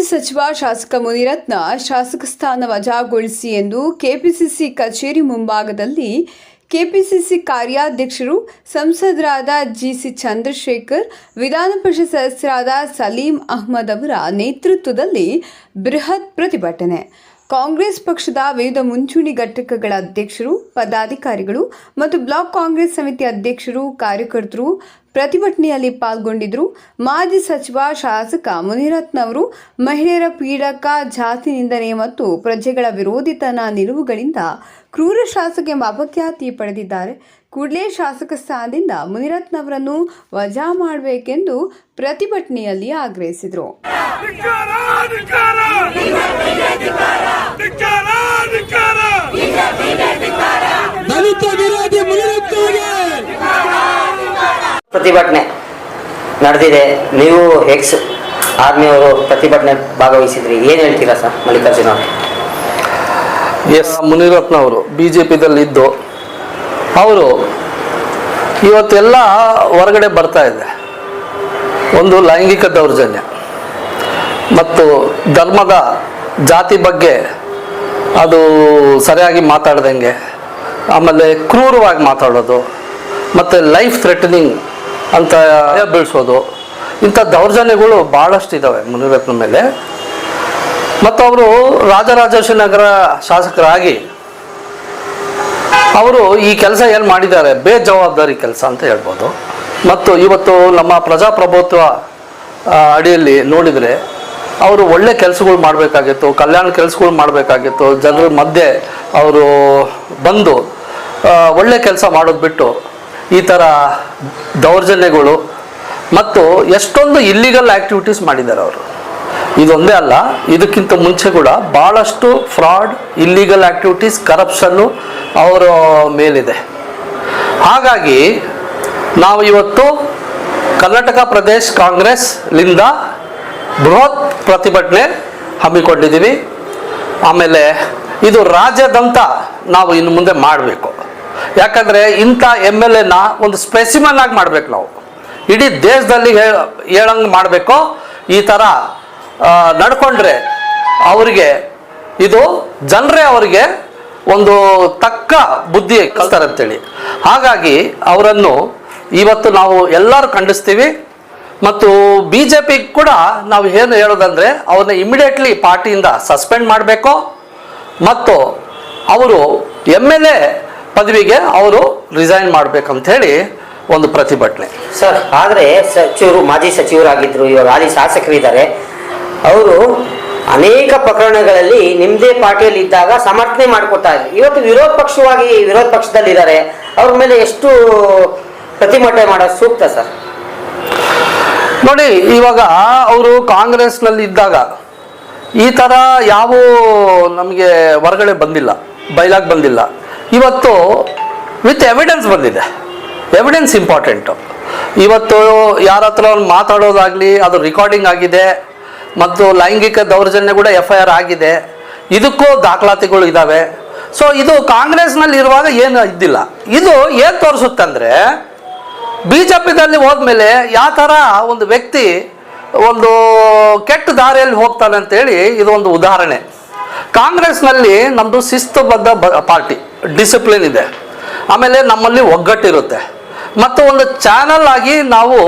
ಮಾಜಿ ಸಚಿವ ಶಾಸಕ ಮುನಿರತ್ನ ಶಾಸಕ ಸ್ಥಾನ ವಜಾಗೊಳಿಸಿ ಎಂದು ಕೆಪಿಸಿಸಿ ಕಚೇರಿ ಮುಂಭಾಗದಲ್ಲಿ ಕೆಪಿಸಿಸಿ ಕಾರ್ಯಾಧ್ಯಕ್ಷರು ಸಂಸದರಾದ ಜಿಸಿ ಚಂದ್ರಶೇಖರ್, ವಿಧಾನ ಪರಿಷತ್ ಸದಸ್ಯರಾದ ಸಲೀಂ ಅಹ್ಮದ್ ಅವರ ನೇತೃತ್ವದಲ್ಲಿ ಬೃಹತ್ ಪ್ರತಿಭಟನೆ. ಕಾಂಗ್ರೆಸ್ ಪಕ್ಷದ ವಿವಿಧ ಮುಂಚೂಣಿ ಘಟಕಗಳ ಅಧ್ಯಕ್ಷರು, ಪದಾಧಿಕಾರಿಗಳು ಮತ್ತು ಬ್ಲಾಕ್ ಕಾಂಗ್ರೆಸ್ ಸಮಿತಿ ಅಧ್ಯಕ್ಷರು, ಕಾರ್ಯಕರ್ತರು ಪ್ರತಿಭಟನೆಯಲ್ಲಿ ಪಾಲ್ಗೊಂಡಿದ್ದರು. ಮಾಜಿ ಸಚಿವ, ಶಾಸಕ ಮುನಿರತ್ನ ಅವರು ಮಹಿಳೆಯರ ಪೀಡಕ, ಜಾತಿ ನಿಂದನೆ ಮತ್ತು ಪ್ರಜೆಗಳ ವಿರೋಧಿತನ ನಿಲುವುಗಳಿಂದ ಕ್ರೂರ ಶಾಸಕ ಎಂಬ ಅಪಖ್ಯಾತಿ ಪಡೆದಿದ್ದಾರೆ. ಕೂಡಲೇ ಶಾಸಕ ಸ್ಥಾನದಿಂದ ಮುನಿರತ್ನ ಅವರನ್ನು ವಜಾ ಮಾಡಬೇಕೆಂದು ಪ್ರತಿಭಟನೆಯಲ್ಲಿ ಆಗ್ರಹಿಸಿದರು. ಪ್ರತಿಭಟನೆ ನಡೆದಿದೆ. ನೀವು ಎಕ್ಸ್ ಆರ್ಮಿಯವರು ಪ್ರತಿಭಟನೆ ಭಾಗವಹಿಸಿದ್ರಿ. ಏನು ಹೇಳ್ತೀರಾ ಸರ್ ಮಲ್ಲಿಕಾರ್ಜುನ ಎಸ್ ಮುನಿರತ್ನ ಅವರು? ಬಿ ಜೆ ಪಿದಲ್ಲಿದ್ದು ಅವರು ಇವತ್ತೆಲ್ಲ ಹೊರಗಡೆ ಬರ್ತಾ ಇದೆ. ಒಂದು ಲೈಂಗಿಕ ದೌರ್ಜನ್ಯ ಮತ್ತು ಧರ್ಮದ ಜಾತಿ ಬಗ್ಗೆ ಅದು ಸರಿಯಾಗಿ ಮಾತಾಡ್ದಂಗೆ, ಆಮೇಲೆ ಕ್ರೂರವಾಗಿ ಮಾತಾಡೋದು, ಮತ್ತು ಲೈಫ್ ಥ್ರೆಟನಿಂಗ್ ಅಂತ ಬೆಳೆಸೋದು ಇಂಥ ದೌರ್ಜನ್ಯಗಳು ಭಾಳಷ್ಟು ಇದ್ದಾವೆ ಮುನಿರತ್ನ ಮೇಲೆ. ಮತ್ತು ಅವರು ರಾಜರಾಜೇಶ್ವರಿ ನಗರ ಶಾಸಕರಾಗಿ ಅವರು ಈ ಕೆಲಸ ಏನು ಮಾಡಿದ್ದಾರೆ? ಬೇಜವಾಬ್ದಾರಿ ಕೆಲಸ ಅಂತ ಹೇಳ್ಬೋದು. ಮತ್ತು ಇವತ್ತು ನಮ್ಮ ಪ್ರಜಾಪ್ರಭುತ್ವ ಅಡಿಯಲ್ಲಿ ನೋಡಿದರೆ ಅವರು ಒಳ್ಳೆ ಕೆಲಸಗಳು ಮಾಡಬೇಕಾಗಿತ್ತು, ಕಲ್ಯಾಣ ಕೆಲಸಗಳು ಮಾಡಬೇಕಾಗಿತ್ತು, ಜನರ ಮಧ್ಯೆ ಅವರು ಬಂದು ಒಳ್ಳೆ ಕೆಲಸ ಮಾಡೋದು ಬಿಟ್ಟು ಈ ಥರ ದೌರ್ಜನ್ಯಗಳು ಮತ್ತು ಎಷ್ಟೊಂದು ಇಲ್ಲಿಗಲ್ ಆ್ಯಕ್ಟಿವಿಟೀಸ್ ಮಾಡಿದ್ದಾರೆ ಅವರು. ಇದೊಂದೇ ಅಲ್ಲ, ಇದಕ್ಕಿಂತ ಮುಂಚೆ ಕೂಡ ಭಾಳಷ್ಟು ಫ್ರಾಡ್ ಇಲ್ಲಿಗಲ್ ಆ್ಯಕ್ಟಿವಿಟೀಸ್ ಕರಪ್ಷನ್ನು ಅವರ ಮೇಲಿದೆ. ಹಾಗಾಗಿ ನಾವು ಇವತ್ತು ಕರ್ನಾಟಕ ಪ್ರದೇಶ್ ಕಾಂಗ್ರೆಸ್ಲಿಂದ ಬೃಹತ್ ಪ್ರತಿಭಟನೆ ಹಮ್ಮಿಕೊಂಡಿದ್ದೀವಿ ಆಮೇಲೆ ಇದು ರಾಜ್ಯದಂತ ನಾವು ಇನ್ನು ಮುಂದೆ ಮಾಡಬೇಕು. ಯಾಕಂದರೆ ಇಂಥ ಎಂ ಎಲ್ ಎನ ಒಂದು ಸ್ಪೆಸಿಮನ್ ಆಗಿ ಮಾಡ್ಬೇಕು ನಾವು. ಇಡೀ ದೇಶದಲ್ಲಿ ಹೇಳಂಗ್ ಮಾಡಬೇಕು? ಈ ಥರ ನಡ್ಕೊಂಡ್ರೆ ಅವರಿಗೆ ಇದು ಜನರೇ ಅವರಿಗೆ ಒಂದು ತಕ್ಕ ಬುದ್ಧಿ ಕಲ್ತಾರೆ ಅಂತೇಳಿ ಹಾಗಾಗಿ ಅವರನ್ನು ಇವತ್ತು ನಾವು ಎಲ್ಲರೂ ಖಂಡಿಸ್ತೀವಿ. ಮತ್ತು ಬಿ ಜೆ ಪಿ ಕೂಡ ನಾವು ಏನು ಹೇಳೋದಂದ್ರೆ ಅವ್ರನ್ನ ಇಮಿಡಿಯೇಟ್ಲಿ ಪಾರ್ಟಿಯಿಂದ ಸಸ್ಪೆಂಡ್ ಮಾಡಬೇಕು? ಮತ್ತು ಅವರು ಎಂ ಎಲ್ ಎ ಪದವಿಗೆ ಅವರು ರಿಸೈನ್ ಮಾಡ್ಬೇಕಂತ ಹೇಳಿ ಒಂದು ಪ್ರತಿಭಟನೆ. ಸರ್ ಆದರೆ ಸಚಿವರು ಮಾಜಿ ಸಚಿವರಾಗಿದ್ದರು ಇವಾಗ ಹಾಲಿ ಶಾಸಕರಿದ್ದಾರೆ. ಅವರು ಅನೇಕ ಪ್ರಕರಣಗಳಲ್ಲಿ ನಿಮ್ಮದೇ ಪಾರ್ಟಿಯಲ್ಲಿ ಇದ್ದಾಗ ಸಮರ್ಥನೆ ಮಾಡಿಕೊಡ್ತಾ ಇದ್ರು. ಇವತ್ತು ವಿರೋಧ ಪಕ್ಷವಾಗಿ ವಿರೋಧ ಪಕ್ಷದಲ್ಲಿದ್ದಾರೆ. ಅವ್ರ ಮೇಲೆ ಎಷ್ಟು ಪ್ರತಿಭಟನೆ ಮಾಡೋದು ಸೂಕ್ತ ಸರ್? ನೋಡಿ ಇವಾಗ ಅವರು ಕಾಂಗ್ರೆಸ್ನಲ್ಲಿ ಇದ್ದಾಗ ಈ ಥರ ಯಾವ ನಮಗೆ ಹೊರಗಡೆ ಬಂದಿಲ್ಲ ಬಯಲಾಗಿ ಬಂದಿಲ್ಲ. ಇವತ್ತು ವಿತ್ ಎವಿಡೆನ್ಸ್ ಬಂದಿದೆ. ಎವಿಡೆನ್ಸ್ ಇಂಪಾರ್ಟೆಂಟು ಇವತ್ತು ಯಾರ ಹತ್ರ ಅವ್ರು ಮಾತಾಡೋದಾಗಲಿ, ಅದು ರೆಕಾರ್ಡಿಂಗ್ ಆಗಿದೆ, ಮತ್ತು ಲೈಂಗಿಕ ದೌರ್ಜನ್ಯ ಕೂಡ ಎಫ್ ಐ ಆರ್ ಆಗಿದೆ. ಇದಕ್ಕೂ ದಾಖಲಾತಿಗಳು ಇದ್ದಾವೆ ಸೊ ಇದು ಕಾಂಗ್ರೆಸ್ನಲ್ಲಿ ಇರುವಾಗ ಏನು ಇದ್ದಿಲ್ಲ. ಇದು ಏನು ತೋರಿಸುತ್ತಂದರೆ ಬಿ ಜೆ ಪಿದಲ್ಲಿ ಹೋದ್ಮೇಲೆ ಯಾವ ಥರ ಒಂದು ವ್ಯಕ್ತಿ ಒಂದು ಕೆಟ್ಟ ದಾರಿಯಲ್ಲಿ ಹೋಗ್ತಾನೆ ಅಂತೇಳಿ ಇದು ಒಂದು ಉದಾಹರಣೆ. ಕಾಂಗ್ರೆಸ್ನಲ್ಲಿ ನಮ್ಮದು ಶಿಸ್ತುಬದ್ಧ ಬ ಪಾರ್ಟಿ. ಡಿಸಿಪ್ಲಿನ್ ಇದೆ. ಆಮೇಲೆ ನಮ್ಮಲ್ಲಿ ಒಗ್ಗಟ್ಟಿರುತ್ತೆ. ಮತ್ತು ಒಂದು ಚಾನಲ್ ಆಗಿ ನಾವು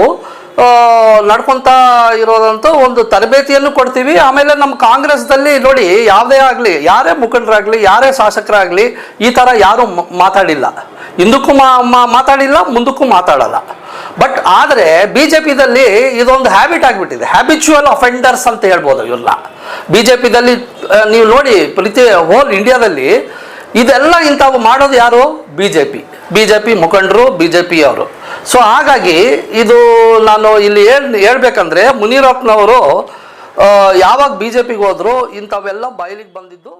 ನಡ್ಕೊತಾ ಇರೋದಂತೂ ಒಂದು ತರಬೇತಿಯನ್ನು ಕೊಡ್ತೀವಿ. ಆಮೇಲೆ ನಮ್ಮ ಕಾಂಗ್ರೆಸ್ದಲ್ಲಿ ನೋಡಿ, ಯಾವುದೇ ಆಗಲಿ, ಯಾರೇ ಮುಖಂಡರಾಗಲಿ, ಯಾರೇ ಶಾಸಕರಾಗಲಿ, ಈ ಥರ ಯಾರೂ ಮಾತಾಡಿಲ್ಲ. ಹಿಂದಕ್ಕೂ ಮಾತಾಡಿಲ್ಲ, ಮುಂದಕ್ಕೂ ಮಾತಾಡಲ್ಲ. ಬಟ್ ಆದರೆ ಬಿ ಜೆ ಪಿದಲ್ಲಿ ಇದೊಂದು ಹ್ಯಾಬಿಟ್ ಆಗಿಬಿಟ್ಟಿದೆ. ಹ್ಯಾಬಿಚುವಲ್ ಅಫೆಂಡರ್ಸ್ ಅಂತ ಹೇಳ್ಬೋದು ಇವ್ರನ್ನ. ಬಿ ಜೆ ಪಿದಲ್ಲಿ ನೀವು ನೋಡಿ, ಪ್ರತಿ ಹೋಲ್ ಇಂಡಿಯಾದಲ್ಲಿ ಇದೆಲ್ಲ ಇಂಥವು ಮಾಡೋದು ಯಾರು? B J P B J P ಮುಖಂಡರು ಬಿ ಜೆ ಪಿಯವರು ಸೊ ಹಾಗಾಗಿ ಇದು ನಾನು ಇಲ್ಲಿ ಹೇಳ್, ಹೇಳ್ಬೇಕಂದ್ರೆ ಮುನಿರತ್ನವರು ಯಾವಾಗ ಬಿ ಜೆ ಪಿಗೆ ಹೋದ್ರು ಇಂಥವೆಲ್ಲ ಬಯಲಿಗೆ ಬಂದಿದ್ದು